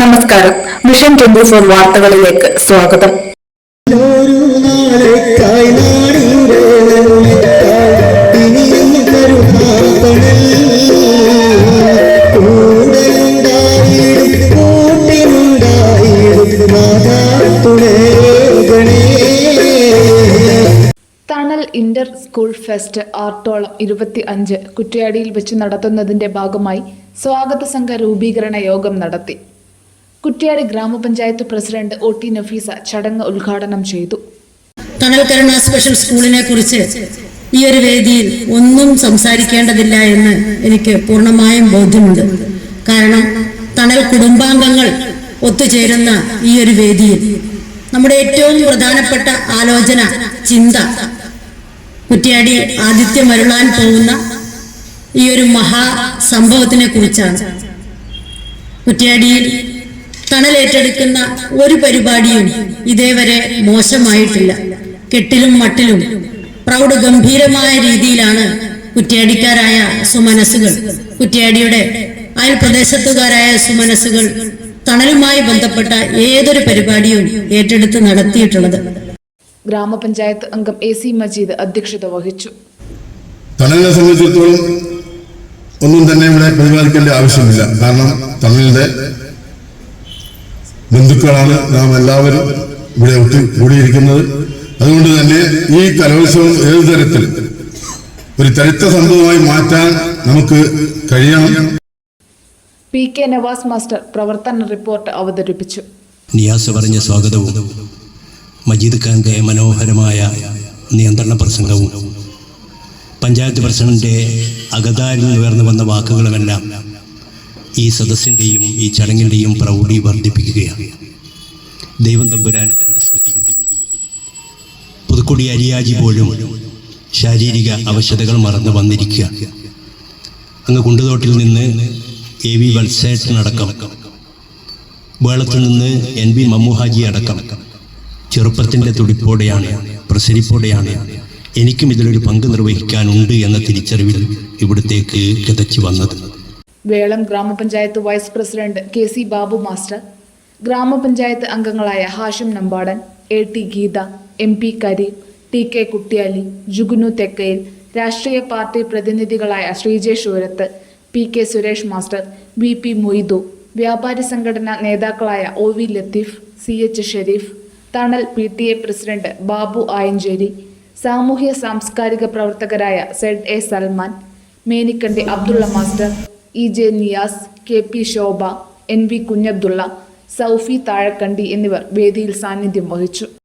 നമസ്കാരം. Mission twenty four വാർത്തകളിലേക്ക് സ്വാഗതം. ഇന്റർ സ്കൂൾ ഫെസ്റ്റ് ആർട്ടോളം ഇരുപത്തി അഞ്ച് കുറ്റ്യാടിയിൽ വെച്ച് നടത്തുന്നതിന്റെ ഭാഗമായി സ്വാഗത സംഘ രൂപീകരണ യോഗം നടത്തി. കുറ്റ്യാടി ഗ്രാമപഞ്ചായത്ത് പ്രസിഡന്റ് ഒ ടി നഫീസ ചടങ്ങ് ഉദ്ഘാടനം ചെയ്തു. തണൽക്കരണ കരുണ സ്പെഷ്യൽ സ്കൂളിനെ കുറിച്ച് ഈ ഒരു വേദിയിൽ ഒന്നും സംസാരിക്കേണ്ടതില്ല എന്ന് എനിക്ക് പൂർണമായും ബോധ്യമുണ്ട്. കാരണം തണൽ കുടുംബാംഗങ്ങൾ ഒത്തുചേരുന്ന ഈ ഒരു വേദിയിൽ നമ്മുടെ ഏറ്റവും പ്രധാനപ്പെട്ട ആലോചന ചിന്ത. കുറ്റ്യാടി ആദിത്യമരുളാൻ പോകുന്ന ഈ ഒരു മഹാ സംഭവത്തിനെ കുറിച്ചാണ്. കുറ്റ്യാടിയിൽ തണലേറ്റെടുക്കുന്ന ഒരു പരിപാടിയും ഇതേവരെ മോശമായിട്ടില്ല. കെട്ടിലും മട്ടിലും പ്രൗഢ ഗംഭീരമായ രീതിയിലാണ് കുറ്റ്യാടിക്കാരായ സുമനസുകൾ. കുറ്റ്യാടിയുടെ അയൽ പ്രദേശത്തുകാരായ സുമനസ്സുകൾ തണലുമായി ബന്ധപ്പെട്ട ഏതൊരു പരിപാടിയും ഏറ്റെടുത്ത് നടത്തിയിട്ടുള്ളത്. ഗ്രാമപഞ്ചായത്ത് അംഗം എ സി മജീദ് അധ്യക്ഷത വഹിച്ചു. തണലിനെ സംബന്ധിച്ചിടത്തോളം ഒന്നും തന്നെ ഇവിടെ പ്രതിപാദിക്കേണ്ട ആവശ്യമില്ല. കാരണം തണലിന്റെ ബന്ധുക്കളാണ് നാം എല്ലാവരും ഇവിടെ ഒത്തു കൂടിയിരിക്കുന്നത്. അതുകൊണ്ട് തന്നെ ഈ കലോത്സവം ഏതു തരത്തിൽ ഒരു ചരിത്ര സംഭവമായി മാറ്റാൻ നമുക്ക് കഴിയണം. പി കെ നവാസ് മാസ്റ്റർ പ്രവർത്തന റിപ്പോർട്ട് അവതരിപ്പിച്ചു. നിയാസ് പറഞ്ഞ സ്വാഗതവും മജീദ് ഖാന്റെ മനോഹരമായ നിയന്ത്രണ പ്രസംഗവും പഞ്ചായത്ത് പ്രസിഡന്റ് അകതാരിൽ ഉയർന്നു വന്ന വാക്കുകളുമെല്ലാം ഈ സദസ്സിന്റെയും ഈ ചടങ്ങിന്റെയും പ്രൗഢി വർദ്ധിപ്പിക്കുകയാണ്. ദൈവം തമ്പുരാൻ തന്നെ സ്തുതി പുതുക്കുടി അരിയാജി പോലും ശാരീരിക അവശതകൾ മറന്നു വന്നിരിക്കുക. അങ്ങ് കുണ്ടുതോട്ടിൽ നിന്ന് എ വി വത്സേട്ടനടക്കം വേളത്തിൽ നിന്ന് എൻ വി മമ്മുഹാജി അടക്കം ചെറുപ്പത്തിന്റെ തുടിപ്പോടെയാണ് പ്രസരിപ്പോടെയാണ് എനിക്കും ഇതിലൊരു പങ്ക് നിർവഹിക്കാനുണ്ട് എന്ന തിരിച്ചറിവിൽ ഇവിടത്തേക്ക് കിതച്ചു വന്നത്. വേളം ഗ്രാമപഞ്ചായത്ത് vice president K C Babu master ഗ്രാമപഞ്ചായത്ത് അംഗങ്ങളായ Hashim Nambadan A T Geetha M P Kareem T K Kuttiyali Jugunu Thekkayil രാഷ്ട്രീയ party പ്രതിനിധികളായ Sreejesh Oorath P K Suresh master V P Moidu വ്യാപാരി സംഘടനാ നേതാക്കളായ O V Latheef C H Shereef Thanal P T A president Babu Ayancheri സാമൂഹ്യ സാംസ്കാരിക പ്രവർത്തകരായ Z A Salman Menikandi Abdulla master E J Niyas K P Shobha N V Kunhabdulla Soufi Thazhakandi എന്നിവർ വേദിയിൽ സാന്നിധ്യം വഹിച്ചു.